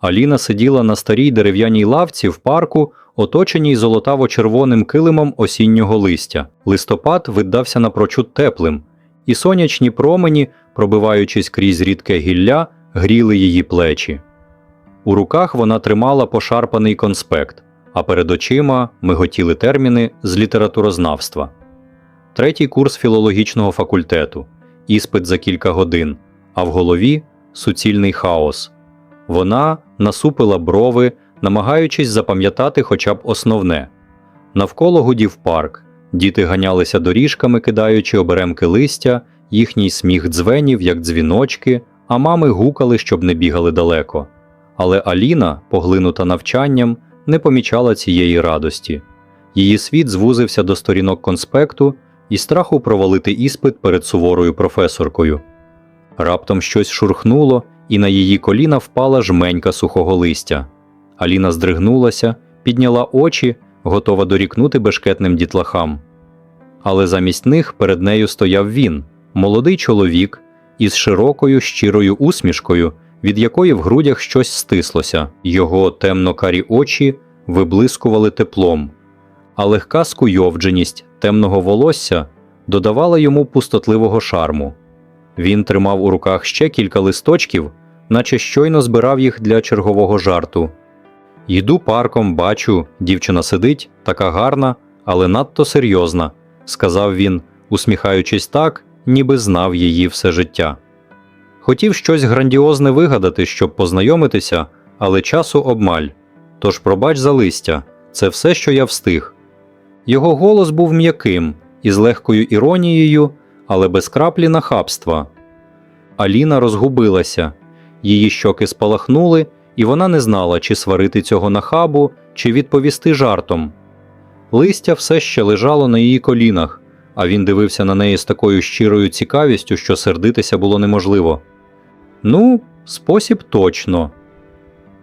Аліна сиділа на старій дерев'яній лавці в парку, оточеній золотаво-червоним килимом осіннього листя. Листопад видався напрочуд теплим, і сонячні промені, пробиваючись крізь рідке гілля, гріли її плечі. У руках вона тримала пошарпаний конспект, а перед очима миготіли терміни з літературознавства. Третій курс філологічного факультету, іспит за кілька годин, а в голові суцільний хаос. Вона насупила брови, намагаючись запам'ятати хоча б основне. Навколо гудів парк, діти ганялися доріжками, кидаючи оберемки листя, їхній сміх дзвенів, як дзвіночки, а мами гукали, щоб не бігали далеко. Але Аліна, поглинута навчанням, не помічала цієї радості. Її світ звузився до сторінок конспекту і страху провалити іспит перед суворою професоркою. Раптом щось шурхнуло, і на її коліна впала жменька сухого листя. Аліна здригнулася, підняла очі, готова дорікнути бешкетним дітлахам. Але замість них перед нею стояв він, молодий чоловік, із широкою щирою усмішкою, від якої в грудях щось стислося, його темно-карі очі виблискували теплом, а легка скуйовдженість темного волосся додавала йому пустотливого шарму. Він тримав у руках ще кілька листочків, наче щойно збирав їх для чергового жарту. Йду парком, бачу, дівчина сидить, така гарна, але надто серйозна, сказав він, усміхаючись так, ніби знав її все життя. Хотів щось грандіозне вигадати, щоб познайомитися, але часу обмаль. Тож пробач за листя, це все, що я встиг. Його голос був м'яким, із легкою іронією, але без краплі нахабства. Аліна розгубилася, її щоки спалахнули, і вона не знала, чи сварити цього нахабу, чи відповісти жартом. Листя все ще лежало на її колінах, а він дивився на неї з такою щирою цікавістю, що сердитися було неможливо. Ну, спосіб точно.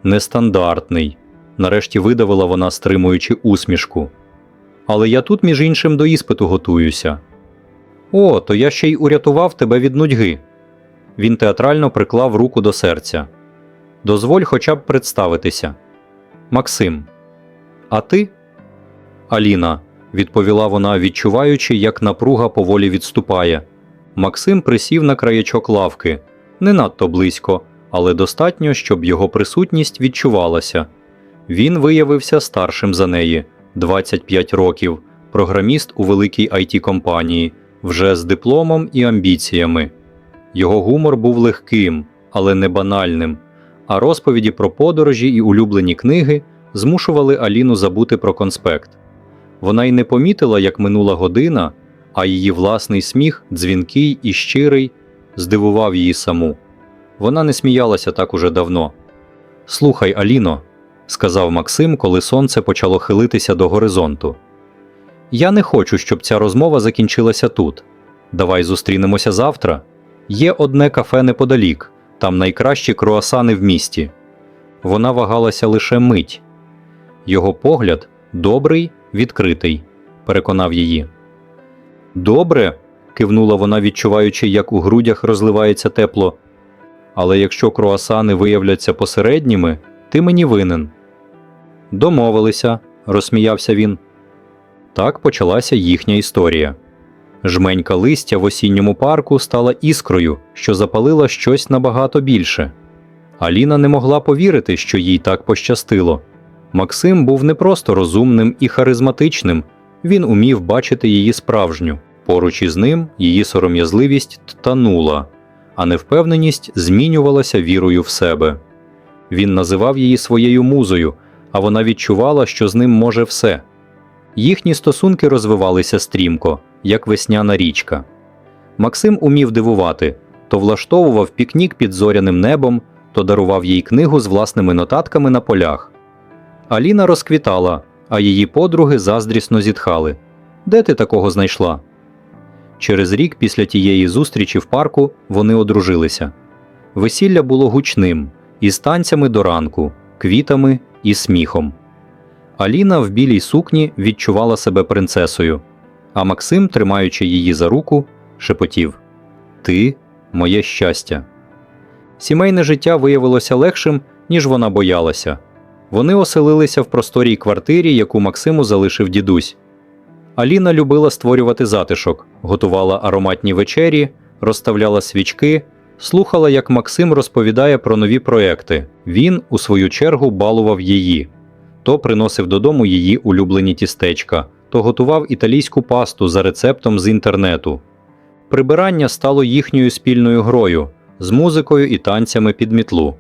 Нестандартний, нарешті видавила вона, стримуючи усмішку. Але я тут, між іншим, до іспиту готуюся. О, то я ще й урятував тебе від нудьги. Він театрально приклав руку до серця. Дозволь хоча б представитися. Максим. А ти? Аліна, відповіла вона, відчуваючи, як напруга поволі відступає. Максим присів на краєчок лавки, не надто близько, але достатньо, щоб його присутність відчувалася. Він виявився старшим за неї 25 років, програміст у великій it компанії, вже з дипломом і амбіціями. Його гумор був легким, але не банальним, а розповіді про подорожі і улюблені книги змушували Аліну забути про конспект. Вона й не помітила, як минула година, а її власний сміх, дзвінкий і щирий, здивував її саму. Вона не сміялася так уже давно. Слухай, Аліно, сказав Максим, коли сонце почало хилитися до горизонту. Я не хочу, щоб ця розмова закінчилася тут. Давай зустрінемося завтра. Є одне кафе неподалік, там найкращі круасани в місті. Вона вагалася лише мить. Його погляд добрий, відкритий, переконав її. Добре, кивнула вона, відчуваючи, як у грудях розливається тепло. Але якщо круасани виявляться посередніми, ти мені винен. Домовилися, розсміявся він. Так почалася їхня історія. Жменька листя в осінньому парку стала іскрою, що запалила щось набагато більше. Аліна не могла повірити, що їй так пощастило. Максим був не просто розумним і харизматичним, він умів бачити її справжню. Поруч із ним її сором'язливість танула, а невпевненість змінювалася вірою в себе. Він називав її своєю музою, а вона відчувала, що з ним може все. Їхні стосунки розвивалися стрімко, як весняна річка. Максим умів дивувати то влаштовував пікнік під зоряним небом, то дарував їй книгу з власними нотатками на полях. Аліна розквітала, а її подруги заздрісно зітхали. Де ти такого знайшла? Через рік після тієї зустрічі в парку вони одружилися. Весілля було гучним, із танцями до ранку, квітами і сміхом. Аліна в білій сукні відчувала себе принцесою, а Максим, тримаючи її за руку, шепотів Ти моє щастя. Сімейне життя виявилося легшим, ніж вона боялася. Вони оселилися в просторій квартирі, яку Максиму залишив дідусь. Аліна любила створювати затишок, готувала ароматні вечері, розставляла свічки, слухала, як Максим розповідає про нові проекти. Він, у свою чергу, балував її. То приносив додому її улюблені тістечка, то готував італійську пасту за рецептом з інтернету. Прибирання стало їхньою спільною грою з музикою і танцями під мітлу.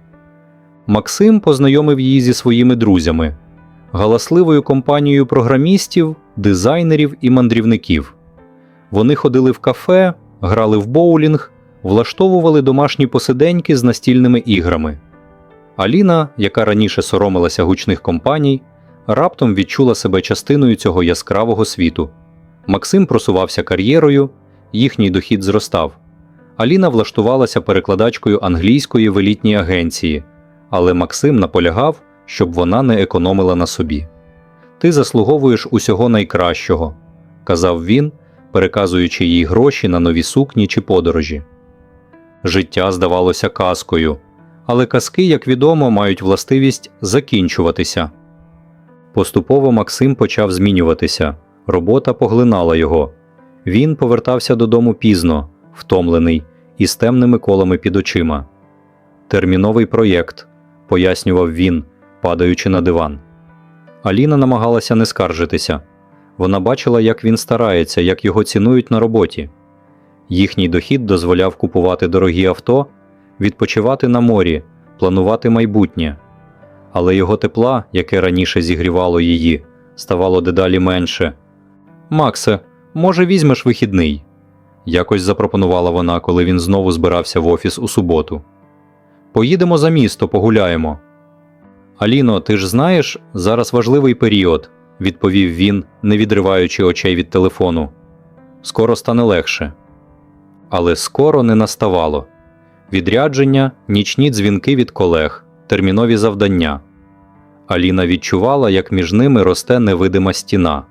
Максим познайомив її зі своїми друзями, галасливою компанією програмістів, дизайнерів і мандрівників. Вони ходили в кафе, грали в боулінг, влаштовували домашні посиденьки з настільними іграми. Аліна, яка раніше соромилася гучних компаній, раптом відчула себе частиною цього яскравого світу. Максим просувався кар'єрою, їхній дохід зростав. Аліна влаштувалася перекладачкою англійської в елітній агенції, але Максим наполягав, щоб вона не економила на собі. Ти заслуговуєш усього найкращого, казав він, переказуючи їй гроші на нові сукні чи подорожі. Життя здавалося казкою, але казки, як відомо, мають властивість закінчуватися. Поступово Максим почав змінюватися, робота поглинала його. Він повертався додому пізно, втомлений і з темними колами під очима. Терміновий проєкт, пояснював він, падаючи на диван. Аліна намагалася не скаржитися. Вона бачила, як він старається, як його цінують на роботі. Їхній дохід дозволяв купувати дорогі авто, відпочивати на морі, планувати майбутнє. Але його тепла, яке раніше зігрівало її, ставало дедалі менше. Максе, може, візьмеш вихідний? якось запропонувала вона, коли він знову збирався в офіс у суботу. Поїдемо за місто, погуляємо. Аліно, ти ж знаєш, зараз важливий період, відповів він, не відриваючи очей від телефону. Скоро стане легше. Але скоро не наставало. Відрядження, нічні дзвінки від колег, термінові завдання. Аліна відчувала, як між ними росте невидима стіна.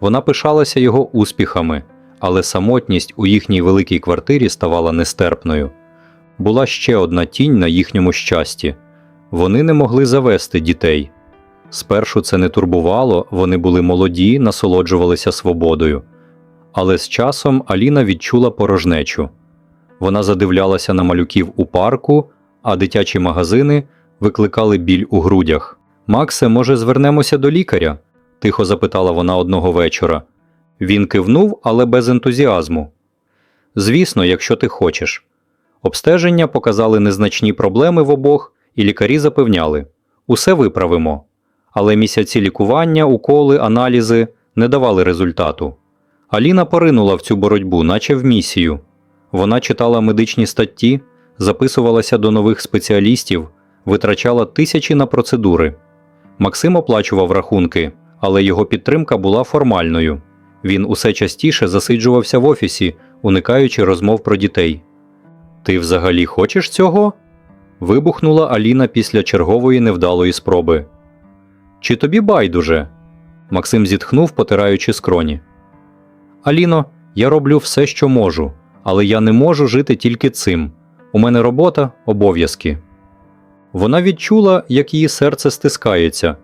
Вона пишалася його успіхами, але самотність у їхній великій квартирі ставала нестерпною. Була ще одна тінь на їхньому щасті вони не могли завести дітей. Спершу це не турбувало, вони були молоді, насолоджувалися свободою. Але з часом Аліна відчула порожнечу. Вона задивлялася на малюків у парку, а дитячі магазини викликали біль у грудях. Максе, може, звернемося до лікаря? тихо запитала вона одного вечора. Він кивнув, але без ентузіазму. Звісно, якщо ти хочеш. Обстеження показали незначні проблеми в обох, і лікарі запевняли усе виправимо. Але місяці лікування, уколи, аналізи не давали результату. Аліна поринула в цю боротьбу, наче в місію. Вона читала медичні статті, записувалася до нових спеціалістів, витрачала тисячі на процедури. Максим оплачував рахунки, але його підтримка була формальною. Він усе частіше засиджувався в офісі, уникаючи розмов про дітей. Ти взагалі хочеш цього? вибухнула Аліна після чергової невдалої спроби. Чи тобі байдуже? Максим зітхнув, потираючи скроні. Аліно, я роблю все, що можу, але я не можу жити тільки цим. У мене робота, обов'язки. Вона відчула, як її серце стискається.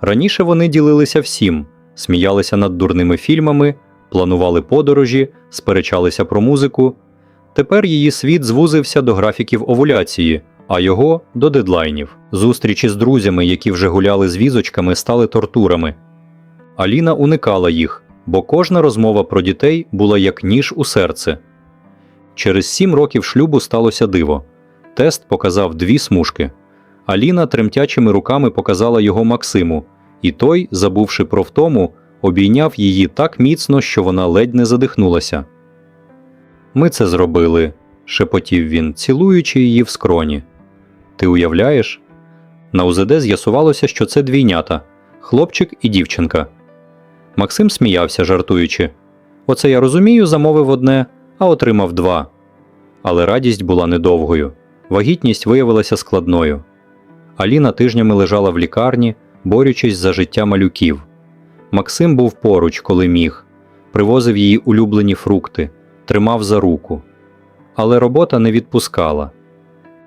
Раніше вони ділилися всім, сміялися над дурними фільмами, планували подорожі, сперечалися про музику. Тепер її світ звузився до графіків овуляції, а його до дедлайнів. Зустрічі з друзями, які вже гуляли з візочками, стали тортурами. Аліна уникала їх, бо кожна розмова про дітей була як ніж у серце. Через сім років шлюбу сталося диво. Тест показав дві смужки. Аліна тремтячими руками показала його Максиму, і той, забувши про втому, обійняв її так міцно, що вона ледь не задихнулася. Ми це зробили, шепотів він, цілуючи її в скроні. Ти уявляєш? На УЗД з'ясувалося, що це двійнята хлопчик і дівчинка. Максим сміявся, жартуючи. Оце я розумію, замовив одне, а отримав два. Але радість була недовгою. Вагітність виявилася складною. Аліна тижнями лежала в лікарні, борючись за життя малюків. Максим був поруч, коли міг, привозив її улюблені фрукти, тримав за руку. Але робота не відпускала.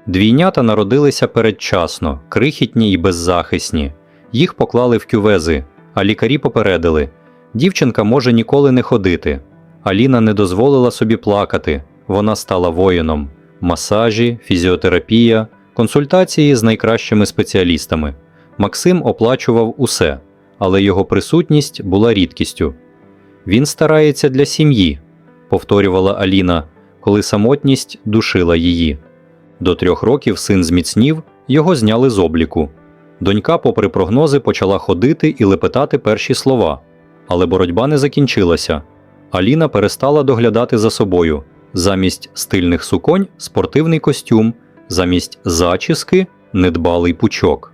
Двійнята народилися передчасно, крихітні і беззахисні. Їх поклали в кювези, а лікарі попередили дівчинка може ніколи не ходити. Аліна не дозволила собі плакати, вона стала воїном. Масажі, фізіотерапія, консультації з найкращими спеціалістами. Максим оплачував усе, але його присутність була рідкістю. Він старається для сім'ї, повторювала Аліна, коли самотність душила її. До трьох років син зміцнів, його зняли з обліку. Донька, попри прогнози, почала ходити і лепетати перші слова. Але боротьба не закінчилася. Аліна перестала доглядати за собою. Замість стильних суконь спортивний костюм, замість зачіски недбалий пучок.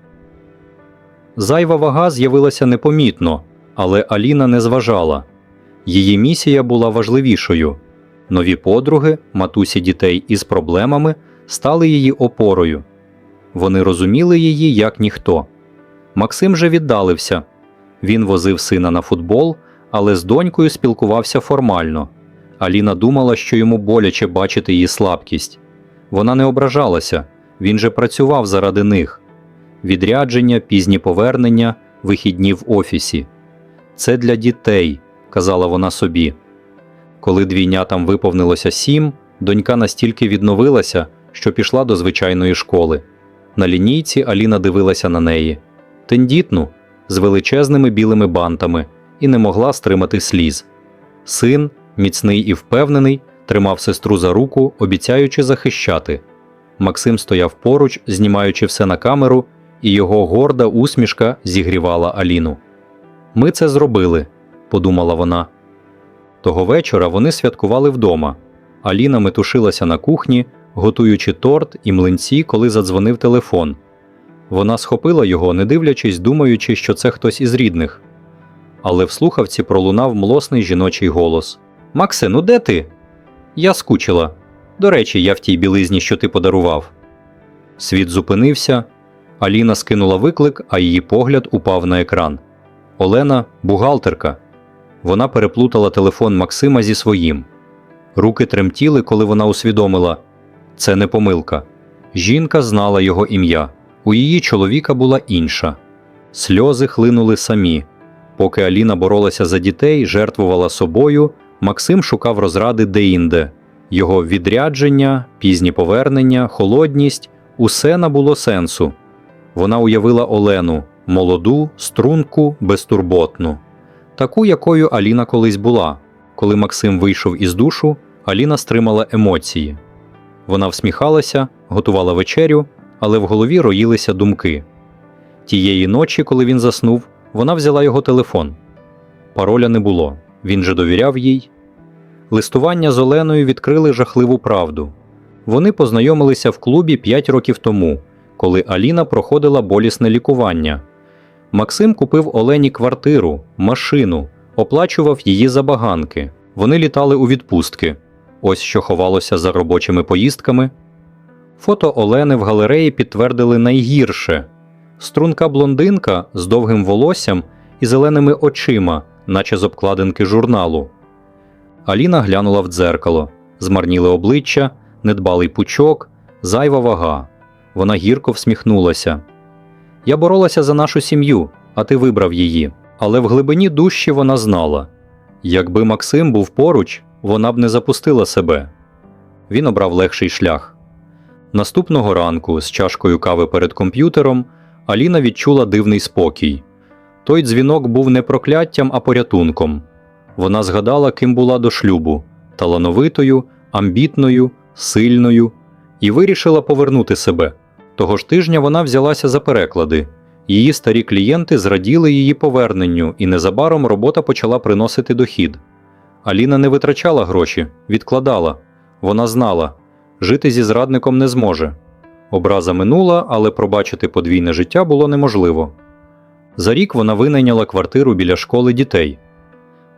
Зайва вага з'явилася непомітно, але Аліна не зважала. Її місія була важливішою. Нові подруги, матусі дітей із проблемами стали її опорою. Вони розуміли її як ніхто. Максим же віддалився. Він возив сина на футбол, але з донькою спілкувався формально. Аліна думала, що йому боляче бачити її слабкість. Вона не ображалася, він же працював заради них. Відрядження, пізні повернення, вихідні в офісі. Це для дітей, казала вона собі. Коли двійнятам виповнилося сім, донька настільки відновилася, що пішла до звичайної школи. На лінійці Аліна дивилася на неї тендітну, з величезними білими бантами, і не могла стримати сліз. Син, міцний і впевнений, тримав сестру за руку, обіцяючи захищати. Максим стояв поруч, знімаючи все на камеру, і його горда усмішка зігрівала Аліну. Ми це зробили, подумала вона. Того вечора вони святкували вдома. Аліна метушилася на кухні, готуючи торт і млинці, коли задзвонив телефон. Вона схопила його, не дивлячись, думаючи, що це хтось із рідних. Але в слухавці пролунав млосний жіночий голос: Максе, ну де ти? Я скучила. До речі, я в тій білизні, що ти подарував. Світ зупинився. Аліна скинула виклик, а її погляд упав на екран. Олена бухгалтерка. Вона переплутала телефон Максима зі своїм. Руки тремтіли, коли вона усвідомила це не помилка. Жінка знала його ім'я. У її чоловіка була інша. Сльози хлинули самі. Поки Аліна боролася за дітей, жертвувала собою, Максим шукав розради деінде. Його відрядження, пізні повернення, холодність усе набуло сенсу. Вона уявила Олену молоду, струнку, безтурботну, таку, якою Аліна колись була. Коли Максим вийшов із душу, Аліна стримала емоції. Вона всміхалася, готувала вечерю, але в голові роїлися думки. Тієї ночі, коли він заснув, вона взяла його телефон. Пароля не було, він же довіряв їй. Листування з Оленою відкрили жахливу правду. Вони познайомилися в клубі 5 років тому, коли Аліна проходила болісне лікування. Максим купив Олені квартиру, машину, оплачував її забаганки. Вони літали у відпустки. Ось що ховалося за робочими поїздками. Фото Олени в галереї підтвердили найгірше струнка блондинка з довгим волоссям і зеленими очима, наче з обкладинки журналу. Аліна глянула в дзеркало, змарніли обличчя, недбалий пучок, зайва вага. Вона гірко всміхнулася. Я боролася за нашу сім'ю, а ти вибрав її. Але в глибині душі вона знала якби Максим був поруч, вона б не запустила себе. Він обрав легший шлях. Наступного ранку, з чашкою кави перед комп'ютером, Аліна відчула дивний спокій. Той дзвінок був не прокляттям, а порятунком. Вона згадала, ким була до шлюбу талановитою, амбітною, сильною, і вирішила повернути себе. Того ж тижня вона взялася за переклади. Її старі клієнти зраділи її поверненню, і незабаром робота почала приносити дохід. Аліна не витрачала гроші, відкладала. Вона знала, жити зі зрадником не зможе. Образа минула, але пробачити подвійне життя було неможливо. За рік вона винайняла квартиру біля школи дітей.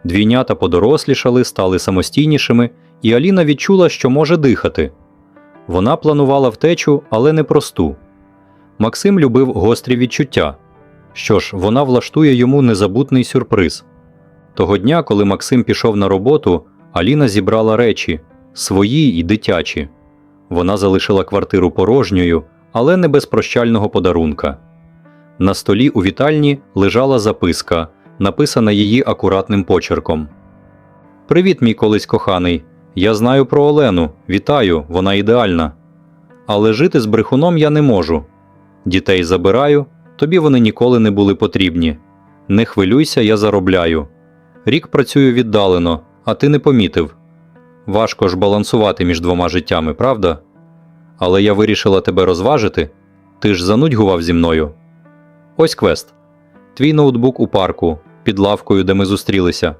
Двійнята подорослішали, стали самостійнішими, і Аліна відчула, що може дихати. Вона планувала втечу, але не просту. Максим любив гострі відчуття. Що ж, вона влаштує йому незабутний сюрприз. Того дня, коли Максим пішов на роботу, Аліна зібрала речі свої і дитячі. Вона залишила квартиру порожньою, але не без прощального подарунка. На столі у вітальні лежала записка, написана її акуратним почерком. Привіт, мій колись коханий. Я знаю про Олену. Вітаю, вона ідеальна. Але жити з брехуном я не можу. Дітей забираю, тобі вони ніколи не були потрібні. Не хвилюйся, я заробляю. Рік працюю віддалено, а ти не помітив. Важко ж балансувати між двома життями, правда? Але я вирішила тебе розважити. Ти ж занудьгував зі мною. Ось квест. Твій ноутбук у парку, під лавкою, де ми зустрілися.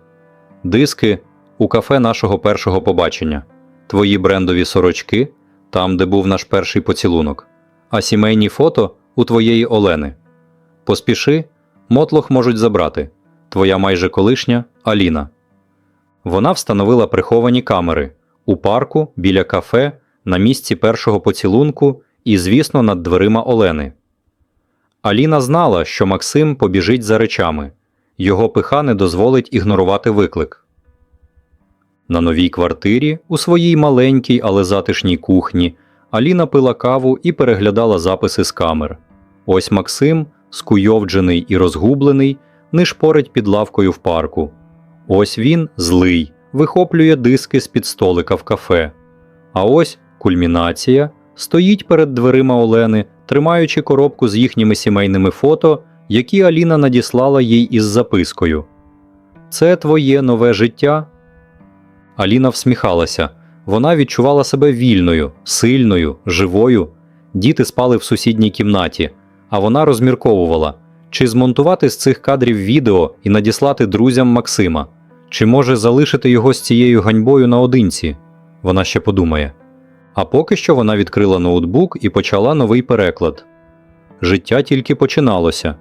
Диски у кафе нашого першого побачення. Твої брендові сорочки там, де був наш перший поцілунок. А сімейні фото у твоєї Олени. Поспіши, мотлох можуть забрати. Твоя майже колишня Аліна. Вона встановила приховані камери у парку, біля кафе, на місці першого поцілунку і, звісно, над дверима Олени. Аліна знала, що Максим побіжить за речами, його пиха не дозволить ігнорувати виклик. На новій квартирі, у своїй маленькій, але затишній кухні, Аліна пила каву і переглядала записи з камер. Ось Максим, скуйовджений і розгублений, нишпорить під лавкою в парку. Ось він, злий, вихоплює диски з-під столика в кафе. А ось кульмінація стоїть перед дверима Олени, тримаючи коробку з їхніми сімейними фото, які Аліна надіслала їй із запискою. Це твоє нове життя? Аліна всміхалася. Вона відчувала себе вільною, сильною, живою. Діти спали в сусідній кімнаті, а вона розмірковувала, чи змонтувати з цих кадрів відео і надіслати друзям Максима, чи може залишити його з цією ганьбою наодинці. Вона ще подумає. А поки що вона відкрила ноутбук і почала новий переклад. Життя тільки починалося.